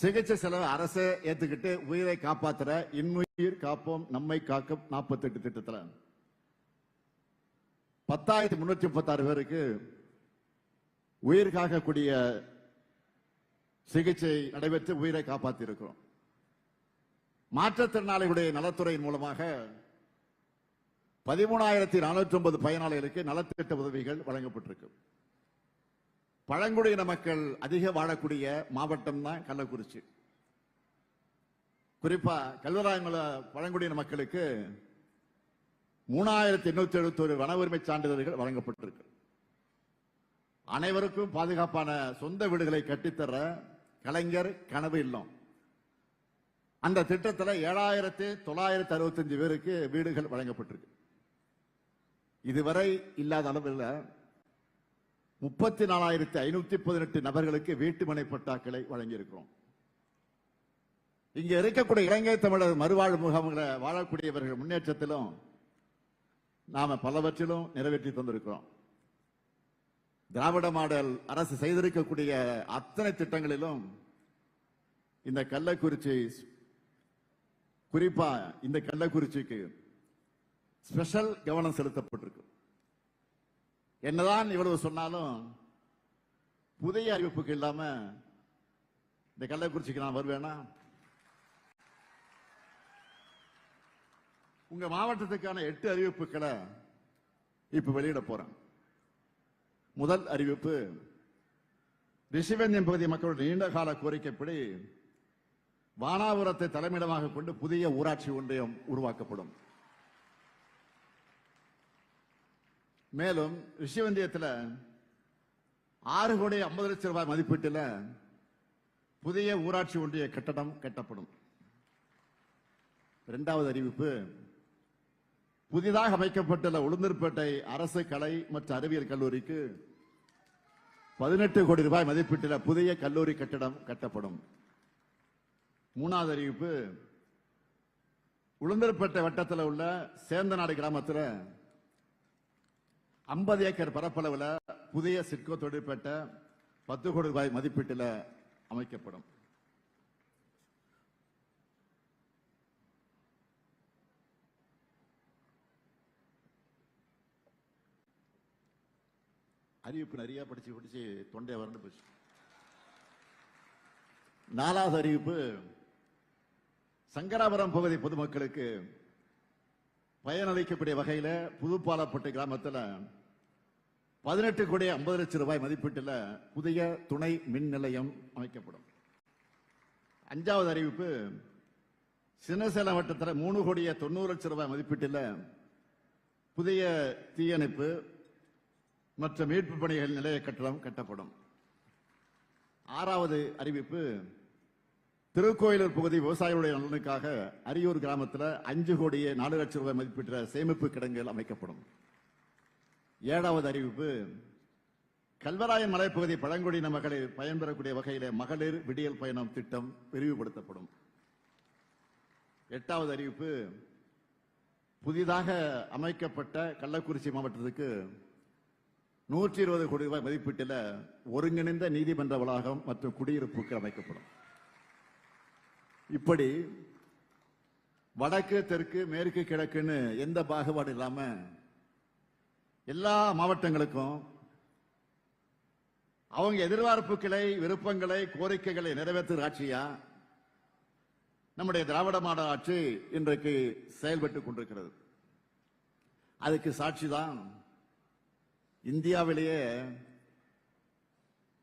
சிகிச்சை செலவு அரசு ஏத்துக்கிட்டு உயிரை காப்பாத்துற இன்னுயிர் காப்போம் நம்மை காக்கும் நாற்பத்தி எட்டு திட்டத்துல. பத்தாயிரத்தி முன்னூத்தி முப்பத்தாறு பேருக்கு உயிர் காக்கக்கூடிய சிகிச்சை நடைபெற்று உயிரை காப்பாத்தி இருக்கிறோம் மாற்றுத்திறனாளிகளுடைய நலத்துறையின் மூலமாக பதிமூணாயிரத்தி நானூற்றி ஒன்பது பயனாளிகளுக்கு நலத்திட்ட உதவிகள் வழங்கப்பட்டிருக்கு. பழங்குடியின மக்கள் அதிக வாழக்கூடிய மாவட்டம் தான் கள்ளக்குறிச்சி. குறிப்பா கல்வராயமல பழங்குடியின மக்களுக்கு மூணாயிரத்தி எண்ணூத்தி எழுபத்தொரு வன உரிமை சான்றிதழ்கள் வழங்கப்பட்டிருக்கு. அனைவருக்கும் பாதுகாப்பான சொந்த வீடுகளை கட்டித்தர கலைஞர் கனவு இல்லம். அந்த திட்டத்தில் ஏழாயிரத்தி தொள்ளாயிரத்தி அறுபத்தஞ்சு பேருக்கு வீடுகள் வழங்கப்பட்டிருக்கு. இதுவரை இல்லாத அளவில் முப்பத்தி நாலாயிரத்தி ஐநூத்தி பதினெட்டு நபர்களுக்கு வீட்டுமனை பட்டாக்களை வழங்கியிருக்கிறோம். இங்க இருக்கக்கூடிய இலங்கை தமிழர் மறுவாழ்வு முகாம்களை வாழக்கூடியவர்கள் முன்னேற்றத்திலும் நாம பலவற்றிலும் நிறைவேற்றி தந்திருக்கிறோம். திராவிட மாடல் அரசு செய்திருக்கக்கூடிய அத்தனை திட்டங்களிலும் இந்த கள்ளக்குறிச்சி குறிப்பா இந்த கள்ளக்குறிச்சிக்கு ஸ்பெஷல் கவனம் செலுத்தப்பட்டிருக்கு. என்னதான் இவ்வளவு சொன்னாலும் புதிய அறிவிப்புக்கு இல்லாம இந்த கள்ளக்குறிச்சிக்கு நான் வருவேனா? உங்க மாவட்டத்துக்கான எட்டு அறிவிப்புகளை இப்ப வெளியிட போறேன். முதல் அறிவிப்பு ரிஷிவேந்தியம் பகுதி மக்களுடைய நீண்ட கால கோரிக்கைப்படி வானாபுரத்தை தலைமையிடமாக கொண்டு புதிய ஊராட்சி ஒன்றியம் உருவாக்கப்படும். மேலும் ரிஷிவந்தியத்தில் ஆறு கோடி ஐம்பது லட்சம் ரூபாய் மதிப்பீட்டில் புதிய ஊராட்சி ஒன்றிய கட்டடம் கட்டப்படும். இரண்டாவது அறிவிப்பு புதிதாக அமைக்கப்பட்டுள்ள உளுந்தூர்பேட்டை அரசு கலை மற்றும் அறிவியல் கல்லூரிக்கு பதினெட்டு கோடி ரூபாய் மதிப்பீட்டில் புதிய கல்லூரி கட்டடம் கட்டப்படும். மூணாவது அறிவிப்பு உளுந்தூர்பேட்டை வட்டத்தில் உள்ள சேந்தநாடு கிராமத்தில் ஐம்பது ஏக்கர் பரப்பளவில் புதிய சிட்கோ தொழிற்பேட்டை பத்து கோடி ரூபாய் மதிப்பீட்டில் அமைக்கப்படும். அறிவிப்பு நிறைய படிச்சு படிச்சு தொண்டை வறண்டு போச்சு. நாலாவது அறிவிப்பு சங்கராபுரம் பகுதி பொதுமக்களுக்கு பயனளிக்கக்கூடிய வகையில் புதுப்பாலப்பட்டு கிராமத்தில் பதினெட்டு கோடி ஐம்பது லட்சம் ரூபாய் மதிப்பீட்டில் புதிய துணை மின் நிலையம் அமைக்கப்படும். அஞ்சாவது அறிவிப்பு சின்னசேலம் வட்டத்தில் மூணு கோடியே தொண்ணூறு லட்சம் ரூபாய் மதிப்பீட்டில் புதிய தீயணைப்பு மற்ற மீட்பு பணிகள் நிலைய கட்டடம் கட்டப்படும். ஆறாவது அறிவிப்பு திருக்கோயிலூர் பகுதி விவசாயிகளுடைய நலனுக்காக அரியூர் கிராமத்தில் அஞ்சு கோடியே நாலு லட்சம் ரூபாய் மதிப்பீட்டில் சேமிப்பு கிடங்குகள் அமைக்கப்படும். ஏழாவது அறிவிப்பு. கல்வராய மலைப்பகுதி பழங்குடியின மகளிர் பயன்பெறக்கூடிய வகையிலே மகளிர் விடியல் பயணம் திட்டம் விரிவுபடுத்தப்படும். எட்டாவது அறிவிப்பு. புதிதாக அமைக்கப்பட்ட கள்ளக்குறிச்சி மாவட்டத்துக்கு நூற்றி இருபது கோடி ரூபாய் மதிப்பீட்டில் ஒருங்கிணைந்த நீதிமன்ற வளாகம் மற்றும் குடியிருப்புகள் அமைக்கப்படும். இப்படி வடக்கு தெற்கு மேற்கு கிழக்குன்னு எந்த பாகுபாடு இல்லாமல் எல்லா மாவட்டங்களுக்கும் அவங்க எதிர்பார்ப்புகளை விருப்பங்களை கோரிக்கைகளை நிறைவேற்றுகிற ஆட்சியா? நம்முடைய திராவிட மாடல் ஆட்சி இன்றைக்கு செயல்பட்டுக் கொண்டிருக்கிறது. அதுக்கு சாட்சிதான் இந்தியாவிலேயே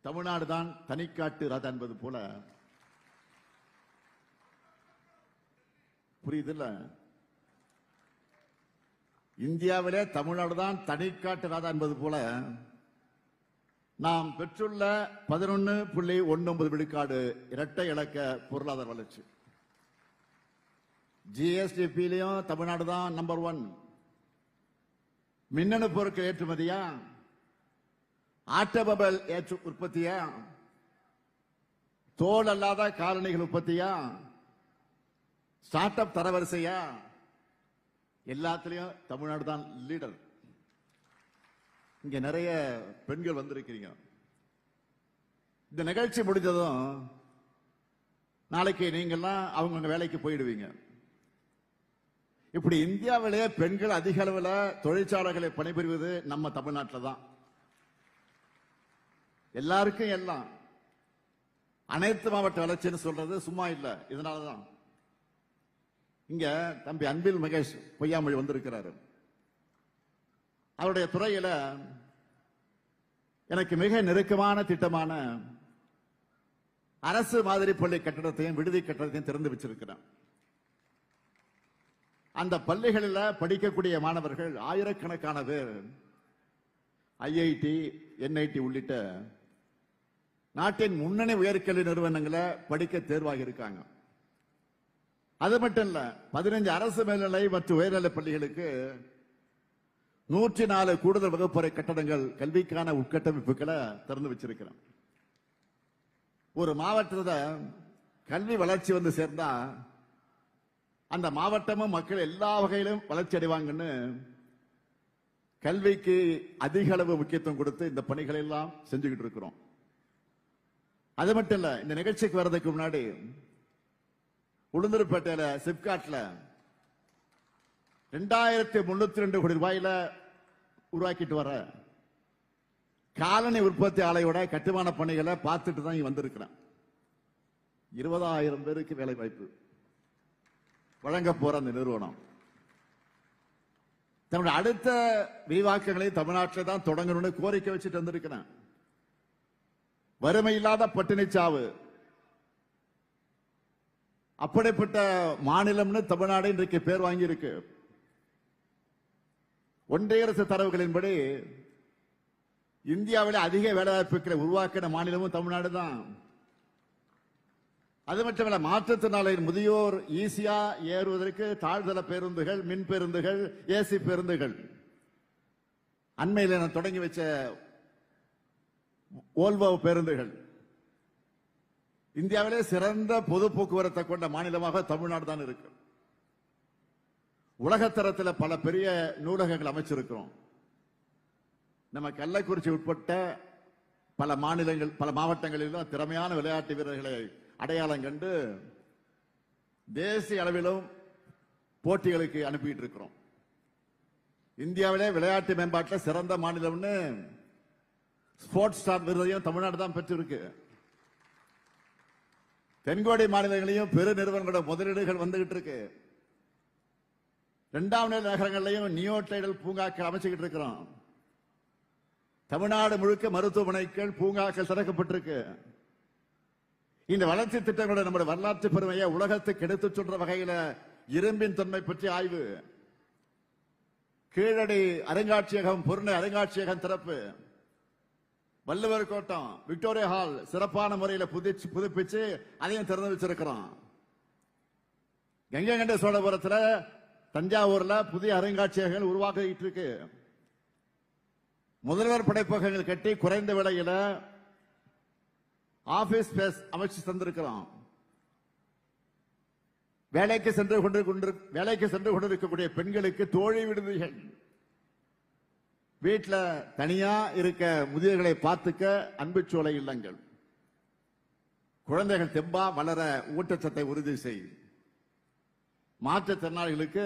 தமிழ்நாடு தான் தனிக்காட்டு ராஜா என்பது போல. புரியுதுல்ல இந்தியாவிலே தமிழ்நாடு தான் தனிக்காட்டு ராஜா என்பது போல நாம் பெற்றுள்ள பதினொன்று புள்ளி ஒன்பது விழுக்காடு இரட்டை இலக்க பொருளாதார வளர்ச்சி. ஜிஎஸ்டிபிலையும் தமிழ்நாடு தான் நம்பர் ஒன் மின்னணு பொருட்கள் ஏற்றுமதியா? ஆட்டோமொபைல் ஏற்று உற்பத்தியா? தோல் அல்லாத காலணிகள் உற்பத்தியா? Start up தரவரிசையா? எல்லாத்துலேயும் தமிழ்நாடு தான் லீடர் இங்கே நிறைய பெண்கள் வந்திருக்கிறீங்க. இந்த நிகழ்ச்சி முடிஞ்சதும் நாளைக்கு நீங்கள்லாம் அவங்கவுங்க வேலைக்கு போயிடுவீங்க. இப்படி இந்தியாவிலேயே பெண்கள் அதிக அளவில் தொழிற்சாலைகளை பணிபுரிவது நம்ம தமிழ்நாட்டில் தான். எல்லாருக்கும் எல்லாம் அனைத்து மாவட்ட வளர்ச்சின்னு சொல்றது சும்மா இல்லை. இதனால தான் இங்க தம்பி அன்பில் மகேஷ் பொய்யாமொழி வந்திருக்கிறாரு. அவருடைய துறையில எனக்கு மிக நெருக்கமான திட்டமான அரசு மாதிரி பள்ளி கட்டடத்தையும் விடுதி கட்டடத்தையும் திறந்து வச்சிருக்கிறேன் அந்த பள்ளிகளில் படிக்கக்கூடிய மாணவர்கள் ஆயிரக்கணக்கான பேர் ஐஐடி என்ஐடி உள்ளிட்ட நாட்டின் முன்னணி உயர்கல்வி நிறுவனங்களை படிக்க தேர்வாகி இருக்காங்க அது மட்டும் இல்ல பதினஞ்சு அரசு மேல்நிலை மற்றும் உயர்நிலை பள்ளிகளுக்கு நூற்றி நாலு கூடுதல் வகுப்பறை கட்டடங்கள் கல்விக்கான உட்கட்டமைப்புகளை திறந்து வச்சிருக்கிறோம். ஒரு மாவட்டத்தில் கல்வி வளர்ச்சி வந்து சேர்ந்தா அந்த மாவட்டமும் மக்கள் எல்லா வகையிலும் வளர்ச்சி அடைவாங்கன்னு கல்விக்கு அதிக அளவு முக்கியத்துவம் கொடுத்து இந்த பணிகளை எல்லாம் செஞ்சுக்கிட்டு இருக்கிறோம். அது மட்டும் இல்ல இந்த நிகழ்ச்சிக்கு வர்றதுக்கு முன்னாடி உளுந்தூர்பேட்டையில சிப்காட்ல ரெண்டாயிரத்தி முன்னூத்தி ரெண்டு கோடி ரூபாயில உருவாக்கிட்டு வர காலனி உற்பத்தி ஆலையோட கட்டுமான பணிகளை பார்த்துட்டு தான் இங்க வந்திருக்கிறேன். இருபதாயிரம் பேருக்கு வேலை வாய்ப்பு. வழங்க போற அந்த நிறுவனம். தன்னுடைய அடுத்த விரிவாக்கங்களை தமிழ்நாட்டில் தான் தொடங்கணும்னு கோரிக்கை வச்சுட்டு வந்திருக்கிறேன். வறுமை இல்லாத பட்டினிச்சாவு. அப்படிப்பட்ட மாநிலம்னு தமிழ்நாடு இன்றைக்கு பேர் வாங்கியிருக்கு. ஒன்றிய அரசு தரவுகளின்படி இந்தியாவில் அதிக வேலைவாய்ப்புகளை உருவாக்கின மாநிலமும் தமிழ்நாடு தான். அது மட்டுமல்ல மாற்றுத்திறனாளியின் முதியோர் ஈஸியா ஏறுவதற்கு தாழ்தள பேருந்துகள் மின் பேருந்துகள் ஏசி பேருந்துகள். அண்மையில் நான் தொடங்கி வச்ச ஓல்வோ பேருந்துகள். இந்தியாவிலே சிறந்த பொது போக்குவரத்தை கொண்ட மாநிலமாக தமிழ்நாடு தான் இருக்கு. உலகத்தரத்தில் பல பெரிய நூலகங்கள் அமைச்சிருக்கிறோம். நம்ம கள்ளக்குறிச்சி உட்பட்ட பல மாநிலங்கள் பல மாவட்டங்களிலும் திறமையான விளையாட்டு வீரர்களை அடையாளம் கண்டு தேசிய அளவிலும் போட்டிகளுக்கு அனுப்பிட்டு இருக்கிறோம். இந்தியாவிலே விளையாட்டு மேம்பாட்டில் சிறந்த மாநிலம்னு ஸ்போர்ட்ஸ் ஸ்டார் விருதையும் தமிழ்நாடு தான் பெற்றிருக்கு. தென்கோடி மாநிலங்களையும் பெரு நிறுவனங்களோட முதலீடுகள் வந்துகிட்டு இருக்கு. இரண்டாம் நிலை நகரங்களையும் நியோ டைடல் பூங்காக்கள் அமைச்சுக்கிட்டு இருக்கிறோம். தமிழ்நாடு முழுக்க மருத்துவமனைகள் பூங்காக்கள் திறக்கப்பட்டிருக்கு. இந்த வளர்ச்சி திட்டங்களோட நம்முடைய வரலாற்று பெருமையை உலகத்துக்கு எடுத்துச் சொல்ற வகையில இரும்பின் தன்மை பற்றி ஆய்வு. கீழடி அருங்காட்சியகம் பொருளை அருங்காட்சியகம் திறப்பு. வள்ளுவர் கோட்டம் விக்டோரியா ஹால் சிறப்பான முறையில் புதுச்சு புதுப்பிச்சு அதையும் திறந்து வச்சிருக்கிறோம். கங்கை கண்ட சோழபுரத்தில் தஞ்சாவூர்ல புதிய அருங்காட்சியகங்கள் உருவாக்கிட்டு இருக்கு. முதல்வர் படைப்பகங்கள் கட்டி குறைந்த விலையில ஆபீஸ் ஸ்பேஸ் அமைச்சு தந்திருக்கிறோம். வேலைக்கு சென்று கொண்டு கொண்டு வேலைக்கு சென்று கொண்டிருக்கக்கூடிய பெண்களுக்கு தோழி விடுதிகள். வீட்டில் தனியா இருக்க முதியவர்களை பார்த்துக்க அன்புச்சோலை இல்லங்கள். குழந்தைகள் தெம்பா வளர ஊட்டச்சத்தை உறுதி செய். மாற்றுத்திறனாளிகளுக்கு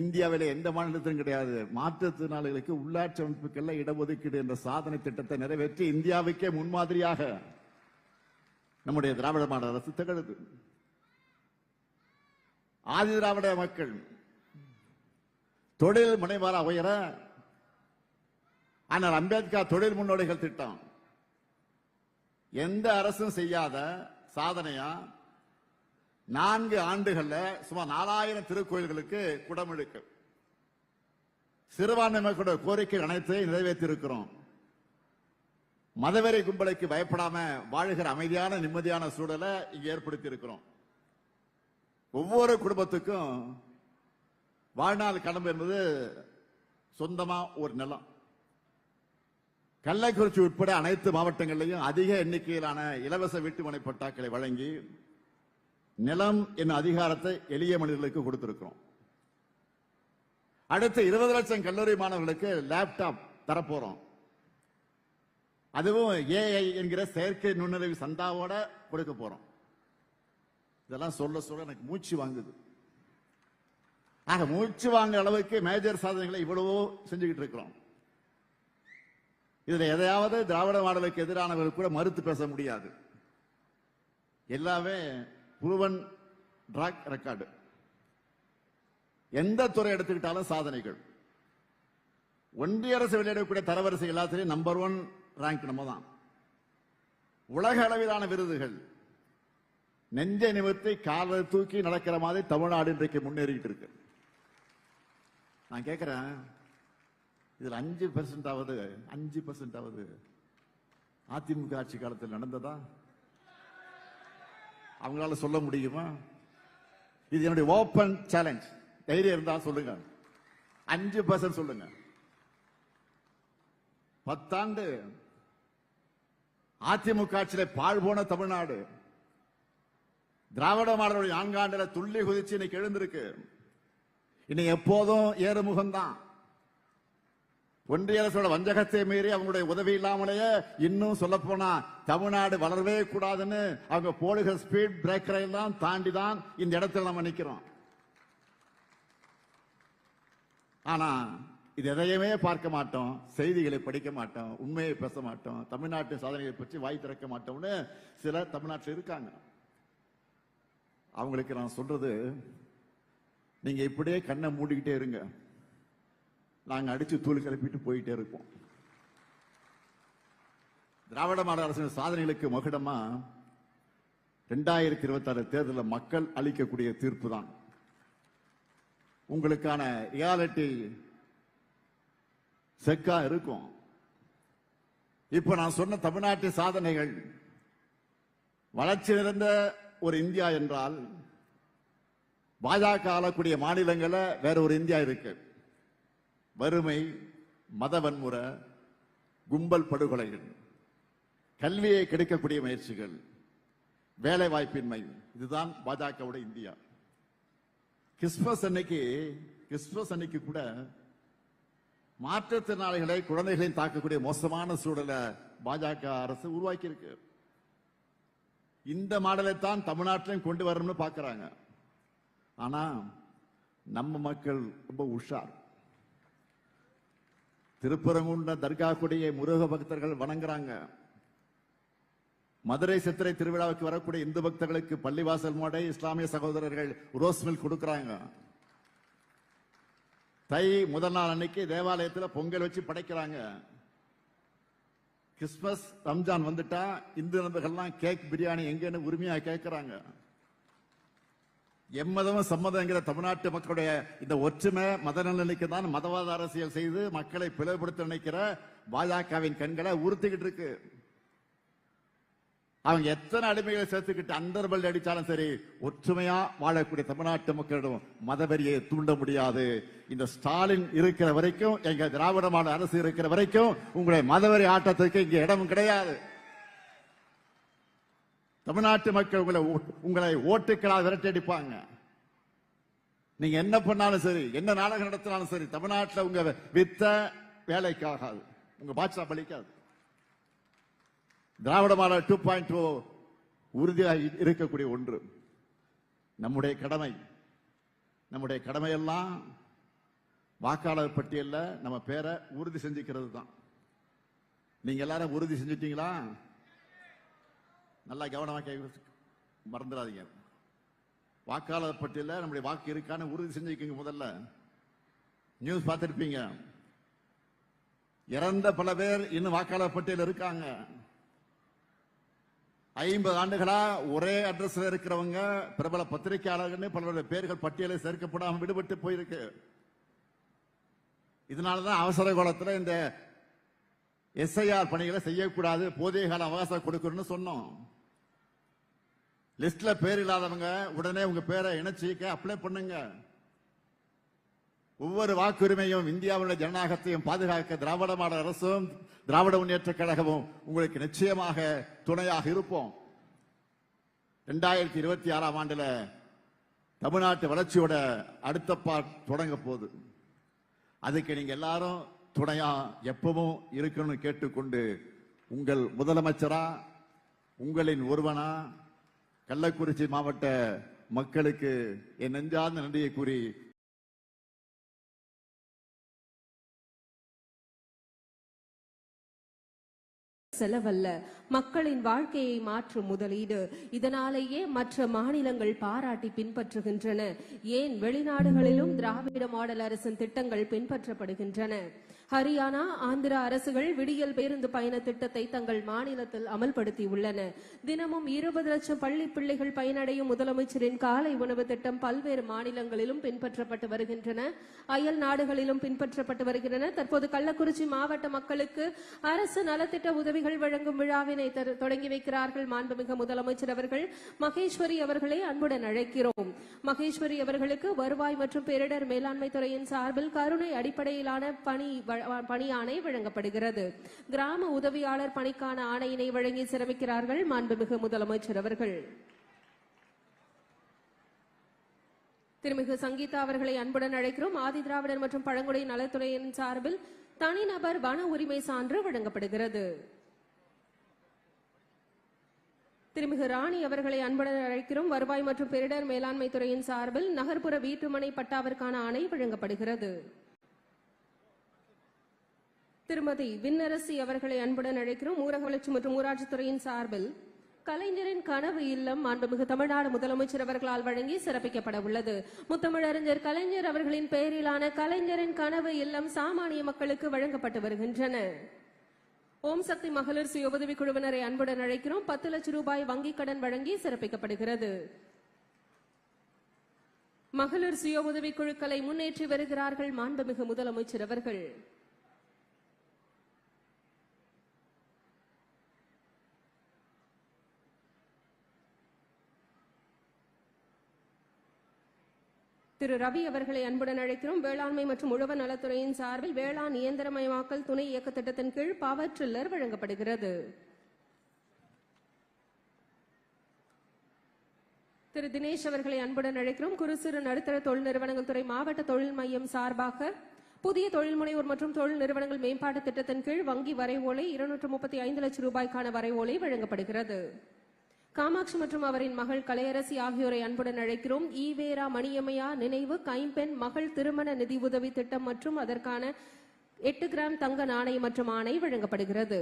இந்தியாவில் எந்த மாநிலத்திலும் கிடையாது. மாற்றுத்திறனாளிகளுக்கு உள்ளாட்சி அமைப்புகள்ல இடஒதுக்கீடு என்ற சாதனை திட்டத்தை நிறைவேற்றி இந்தியாவுக்கே முன்மாதிரியாக நம்முடைய திராவிட மாநில அரசு திகழுது. ஆதி திராவிட மக்கள் தொழில் முனைவரா உயர ஆனால் அம்பேத்கர் தொழில் முன்னோடிகள் திட்டம். எந்த அரசும் செய்யாத சாதனையா நான்கு ஆண்டுகள்ல சுமார் நாலாயிரம் திருக்கோயில்களுக்கு குடமுழுக்கு. சிறுபான்மை மக்களுடைய கோரிக்கை அனைத்தையும் நிறைவேற்றி இருக்கிறோம் மதவெறி கும்பலைக்கு பயப்படாம வாழுகிற அமைதியான நிம்மதியான சூழலை இங்க ஏற்படுத்தி இருக்கிறோம் ஒவ்வொரு குடும்பத்துக்கும் வாழ்நாள் கடம்பு என்பது சொந்தமா ஒரு நிலம். கள்ளக்குறிச்சி உட்பட அனைத்து மாவட்டங்களிலும் அதிக எண்ணிக்கையிலான இலவச வீட்டுமனை பட்டாக்களை வழங்கி நிலம் என் அதிகாரத்தை எளிய மனிதர்களுக்கு கொடுத்திருக்கிறோம். அடுத்த இருபது லட்சம் கல்லூரி மாணவர்களுக்கு லேப்டாப் தரப்போறோம். அதுவும் ஏஐ என்கிற செயற்கை நுண்ணறிவு சந்தாவோட கொடுக்க போறோம். இதெல்லாம் சொல்ல சொல்ல எனக்கு மூச்சு வாங்குது. ஆக மூச்சு வாங்குற அளவுக்கு மேஜர் சாதனைகளை இவ்வளவோ செஞ்சுக்கிட்டு இருக்கிறோம். இதுல எதையாவது திராவிட மாடலுக்கு எதிரானவர்கள் கூட மறுத்து பேச முடியாது. எல்லாமே புருவன் ட்ராக் ரெக்கார்டு எந்த துறை எடுத்துக்கிட்டாலும் சாதனைகள். ஒன்றிய அரசு வெளியிடக்கூடிய தரவரிசை எல்லாத்திலையும் நம்பர் ஒன் ரேங்க் நம்ம தான் உலக அளவிலான விருதுகள். நெஞ்சை நிமிர்த்தி காலை தூக்கி நடக்கிற மாதிரி தமிழ்நாடு இன்றைக்கு முன்னேறிட்டு இருக்கு. நான் கேட்கிறேன் இதுல அஞ்சு பெர்சன்ட் ஆவது அஞ்சு பெர்சன்ட் ஆவது அதிமுக ஆட்சி காலத்தில் நடந்ததா? அவங்களால சொல்ல முடியுமா? இது என்னுடைய ஓபன் சேலஞ்ச் தைரியம் இருந்தா சொல்லுங்க. அஞ்சு பர்சன்ட் சொல்லுங்க. பத்தாண்டு அதிமுக ஆட்சியில பாழ் போன தமிழ்நாடு. திராவிட மாடலுடைய நான்காண்டுல துள்ளி குதிச்சு இன்னைக்கு எழுந்திருக்கு. இனி எப்போதும் ஏறுமுகம்தான். ஒன்றிய அரசோட வஞ்சகத்தை மீறி அவங்களுடைய உதவி இல்லாமலேயே இன்னும் சொல்ல போனா தமிழ்நாடு வளரவே கூடாதுன்னு அவங்க போடுகிற ஸ்பீட் பிரேக்கரை எல்லாம் தாண்டி தான் இந்த இடத்துல நம்ம நிற்கிறோம் ஆனா இது எதையுமே பார்க்க மாட்டோம் செய்திகளை படிக்க மாட்டோம் உண்மையை பேச மாட்டோம் தமிழ்நாட்டு சாதனைகளை பற்றி வாய் திறக்க மாட்டோம்னு சில தமிழ்நாட்டில் இருக்காங்க. அவங்களுக்கு நான் சொல்றது நீங்க இப்படியே கண்ணை மூடிக்கிட்டே இருங்க. நாங்க அடிச்சு தூள் கிளப்பிட்டு போயிட்டே இருப்போம். திராவிட மாடல் அரசின் சாதனைகளுக்கு மகுடமா ரெண்டாயிரத்தி இருபத்தி ஆறு தேர்தலில் மக்கள் அளிக்கக்கூடிய தீர்ப்பு தான் உங்களுக்கான ரியாலிட்டி செக்கா இருக்கும். இப்ப நான் சொன்ன தமிழ்நாட்டு சாதனைகள் வளர்ச்சி நிறைந்த ஒரு இந்தியா என்றால் பாஜக ஆளக்கூடிய மாநிலங்களை வேற ஒரு இந்தியா இருக்கு. வறுமை மத வன்முறை கும்பல் படுகொலைகள் கல்வியை கெடுக்கக்கூடிய முயற்சிகள் வேலை வாய்ப்பின்மை இதுதான் பாஜகவோட இந்தியா. கிறிஸ்மஸ் அன்னைக்கு கிறிஸ்துமஸ் அன்னைக்கு கூட மாற்றுத்திறனாளிகளை குழந்தைகளையும் தாக்கக்கூடிய மோசமான சூழலை பாஜக அரசு உருவாக்கி இருக்கு இந்த மாடலை தான் தமிழ்நாட்டிலையும் கொண்டு வரணும்னு பாக்குறாங்க ஆனால் நம்ம மக்கள் ரொம்ப உஷார். திருப்பரங்குன்ற தர்கா கொடியை முருக பக்தர்கள் வணங்குறாங்க. மதுரை சித்திரை திருவிழாவுக்கு வரக்கூடிய இந்து பக்தர்களுக்கு பள்ளிவாசல் மோடை இஸ்லாமிய சகோதரர்கள் ரோஸ் மில்க் கொடுக்கறாங்க. தை முதல் நாள் அன்னைக்கு தேவாலயத்தில் பொங்கல் வச்சு படைக்கிறாங்க. கிறிஸ்மஸ் ரம்ஜான் வந்துட்டா இந்து நண்பர்கள்லாம் கேக் பிரியாணி எங்கன்னு உரிமையா கேட்கிறாங்க எம்மதமும் சம்மதங்கிற தமிழ்நாட்டு மக்களுடைய இந்த ஒற்றுமை மத நலனுக்கு தான் மதவாத அரசியல் செய்து மக்களை பிளவுபடுத்த நினைக்கிற பாஜகவின் கண்களை உறுத்திக்கிட்டு இருக்கு. அவங்க எத்தனை அடிமைகளை சேர்த்துக்கிட்டு அந்தர்பல் அடித்தாலும் சரி ஒற்றுமையா வாழக்கூடிய தமிழ்நாட்டு மக்களிடம் மதவெறியை தூண்ட முடியாது. இந்த ஸ்டாலின் இருக்கிற வரைக்கும் எங்க திராவிட மாநில அரசு இருக்கிற வரைக்கும் உங்களுடைய மதவெறி ஆட்டத்திற்கு இங்க இடமும் கிடையாது. தமிழ்நாட்டு மக்கள் உங்களை ஓ- உங்களை ஓட்டுக்களா விரட்டடிப்பாங்க நீங்க என்ன பண்ணாலும் சரி என்ன நாடகம் நடத்தினாலும் சரி தமிழ்நாட்டில் உங்க வித்த வேலைக்காகாது உங்க பாட்சா பலிக்காது. Dravida model two point two உறுதியாக இருக்கக்கூடிய ஒன்று. நம்முடைய கடமை. நம்முடைய கடமையெல்லாம் வாக்காளர் பட்டியலில் நம்ம பேரை உறுதி செஞ்சுக்கிறது தான் நீங்க எல்லாரும் உறுதி செஞ்சுட்டீங்களா? நல்லா கவனமா மறந்துடாதீங்க. வாக்காளர் பட்டியலில் நம்முடைய வாக்கு இருக்கான்னு உறுதி செஞ்சுக்கோங்க முதல்ல. நியூஸ் பார்த்துருப்பீங்க. இறந்த பல பேர் இன்னும் வாக்காளர் பட்டியல் இருக்காங்க. ஐம்பது ஆண்டுகளா ஒரே அட்ரஸ்ல இருக்கிறவங்க பிரபல பத்திரிகையாளர்கள் பலருடைய பேர்கள் பட்டியலை சேர்க்கப்படாமல் விடுபட்டு போயிருக்கு. இதனாலதான் அவசர காலத்துல இந்த எஸ்ஐஆர் பணிகளை செய்யக்கூடாது போதிய கால அவகாசம் கொடுக்கணும்னு சொன்னோம். லிஸ்ட்ல பேர் இல்லாதவங்க உடனே உங்க பேரை இணைச்சிக்க அப்ளை பண்ணுங்க. ஒவ்வொரு வாக்குரிமையும் இந்தியாவுடைய ஜனநாயகத்தையும் பாதுகாக்க திராவிட மாடல் அரசும் திராவிட முன்னேற்ற கழகமும் உங்களுக்கு நிச்சயமாக துணையாக இருப்போம். ரெண்டாயிரத்தி இருபத்தி ஆறாம் ஆண்டுல தமிழ்நாட்டு வளர்ச்சியோட அடுத்த பார்ட் தொடங்க போகுது. அதுக்கு நீங்க எல்லாரும் துணையா எப்பவும் இருக்கணும்னு கேட்டுக்கொண்டு உங்கள் முதலமைச்சரா உங்களின் ஒருவனா கள்ளக்குறிச்சி மாவட்ட மக்களுக்கு என் நெஞ்சார்ந்த நன்றியை கூறி செலவல்ல. மக்களின் வாழ்க்கையை மாற்றும் முதலீடு. இதனாலேயே மற்ற மாநிலங்கள் பாராட்டி பின்பற்றுகின்றன. ஏன் வெளிநாடுகளிலும் திராவிட மாடல் அரசின் திட்டங்கள் பின்பற்றப்படுகின்றன? ஹரியானா ஆந்திரா அரசுகள் விடியல் பேருந்து பயண திட்டத்தை தங்கள் மாநிலத்தில் அமல்படுத்தி உள்ளன தினமும் இருபது லட்சம் பள்ளி பிள்ளைகள் பயனடையும் முதலமைச்சரின் காலை உணவு திட்டம் பல்வேறு மாநிலங்களிலும் பின்பற்றப்பட்டு வருகின்றன. அயல் நாடுகளிலும் பின்பற்றப்பட்டு வருகின்றன. தற்போது கள்ளக்குறிச்சி மாவட்ட மக்களுக்கு அரசு நலத்திட்ட உதவிகள் வழங்கும் விழாவினை தொடங்கி வைக்கிறார்கள் மாண்புமிகு முதலமைச்சர் அவர்கள். மகேஸ்வரி அவர்களை அன்புடன் அழைக்கிறோம். மகேஸ்வரி அவர்களுக்கு வருவாய் மற்றும் பேரிடர் மேலாண்மை துறையின் சார்பில் கருணை அடிப்படையிலான பணி பணி ஆணை வழங்கப்படுகிறது. கிராம உதவியாளர் பணிக்கான ஆணையினை வழங்கி சிரமிக்கிறார்கள் மாண்புமிகு முதலமைச்சர் அவர்கள். திருமிகு சங்கீதா அவர்களை அன்புடன் அழைக்கிறோம். ஆதி திராவிடர் மற்றும் பழங்குடி நலத்துறையின் சார்பில் தனிநபர் வன உரிமை சான்று வழங்கப்படுகிறது. திருமிகு ராணி அவர்களை அன்புடன் அழைக்கிறோம். வருவாய் மற்றும் பேரிடர் மேலாண்மை துறையின் சார்பில் நகர்ப்புற வீட்டுமனை பட்டாவிற்கான ஆணை வழங்கப்படுகிறது. திருமதி விண்ணரசி அவர்களை அன்புடன் அழைக்கிறோம். ஊரக வளர்ச்சி மற்றும் ஊராட்சித்துறையின் சார்பில் கலைஞரின் கனவு இல்லம் மாண்புமிகு தமிழ்நாடு முதலமைச்சர் அவர்களால் வழங்கி சிறப்பிக்கப்பட உள்ளது. முத்தமிழறிஞர் கலைஞர் அவர்களின் பெயரிலான கலைஞரின் கனவு இல்லம் சாமானிய மக்களுக்கு வழங்கப்பட்டு வருகின்றன. ஓம் சக்தி மகளிர் சுய உதவி குழுவினரை அன்புடன் அழைக்கிறோம். பத்து லட்சம் ரூபாய் வங்கிக் கடன் வழங்கி சிறப்பிக்கப்படுகிறது. மகளிர் சுய உதவி குழுக்களை முன்னேற்றி வருகிறார்கள் மாண்புமிகு முதலமைச்சர் அவர்கள். திரு ரவி அவர்களை அன்புடன் அழைக்கிறோம். வேளாண்மை மற்றும் உழவர் நலத்துறையின் சார்பில் வேளாண் இயந்திரமயமாக்கல் துணை இயக்க திட்டத்தின் கீழ் பவர் ட்ரில்லர் வழங்கப்படுகிறது. திரு தினேஷ் அவர்களை அன்புடன் அழைக்கிறோம். குறு சிறு நடுத்தர தொழில் நிறுவனங்கள் துறை மாவட்ட தொழில் மையம் சார்பாக புதிய தொழில் முனைவோர் மற்றும் தொழில் நிறுவனங்கள் மேம்பாட்டு திட்டத்தின் கீழ் வங்கி வரைவோலை இருநூற்று முப்பத்தி ஐந்து லட்சம் ரூபாய்க்கான வரைவோலை வழங்கப்படுகிறது. காமாட்சி மற்றும் அவரின் மகள் கலையரசி ஆகியோரை அன்புடன் அழைக்கிறோம். ஈவேரா மணியம்மையா நினைவு கைம்பெண் மகள் திருமண நிதி உதவி திட்டம் மற்றும் அதற்கான எட்டு கிராம் தங்க நாணயம் மற்றும் ஆணை வழங்கப்படுகிறது.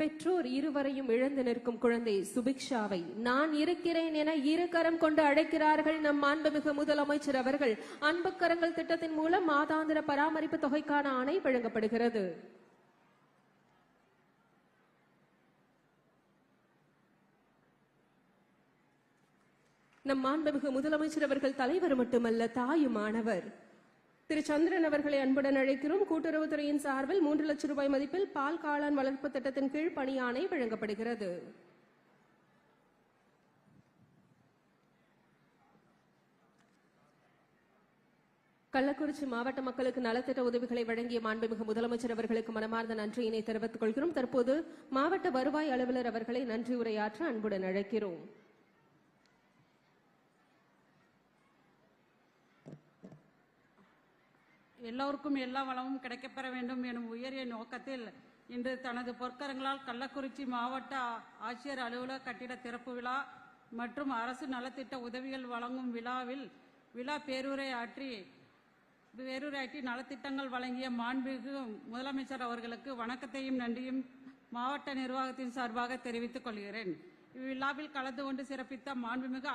பெற்றோர் இருவரையும் இழந்து நிற்கும் குழந்தை சுபிக்ஷாவை நான் இருக்கிறேன் என இரு கரம் கொண்டு அழைக்கிறார்கள் நம் மாண்புமிகு முதலமைச்சர் அவர்கள். அன்பு கரங்கள் திட்டத்தின் மூலம் மாதாந்திர பராமரிப்பு தொகைக்கான ஆணை வழங்கப்படுகிறது. நம் மாண்புமிகு முதலமைச்சர் அவர்கள் தலைவர் மட்டுமல்ல தாயுமானவர் திரு. சந்திரன் அவர்களை அன்புடன் அழைக்கிறோம். கூட்டுறவுத்துறையின் சார்பில் மூன்று லட்சம் ரூபாய் மதிப்பில் பால் காளான் வளர்ப்பு திட்டத்தின் கீழ் பணியாணை வழங்கப்படுகிறது. கள்ளக்குறிச்சி மாவட்ட மக்களுக்கு நலத்திட்ட உதவிகளை வழங்கிய மாண்புமிகு முதலமைச்சர் அவர்களுக்கு மனமார்ந்த நன்றியினை தெரிவித்துக் கொள்கிறோம். தற்போது மாவட்ட வருவாய் அலுவலர் அவர்களை நன்றி உரையாற்ற அன்புடன் அழைக்கிறோம். எல்லோருக்கும் எல்லா வளமும் கிடைக்கப்பெற வேண்டும் எனும் உயரிய நோக்கத்தில் இன்று தனது பொற்கரங்களால் கள்ளக்குறிச்சி மாவட்ட ஆட்சியர் அலுவலக கட்டிட திறப்பு விழா மற்றும் அரசு நலத்திட்ட உதவிகள் வழங்கும் விழாவில் விழா பேருரை ஆற்றி பேருரையாற்றி நலத்திட்டங்கள் வழங்கிய மாண்புமிகு முதலமைச்சர் அவர்களுக்கு வணக்கத்தையும் நன்றியும் மாவட்ட நிர்வாகத்தின் சார்பாக தெரிவித்துக் கொள்கிறேன். இவ்விழாவில் கலந்து கொண்டு சிறப்பித்த மாண்புமிகு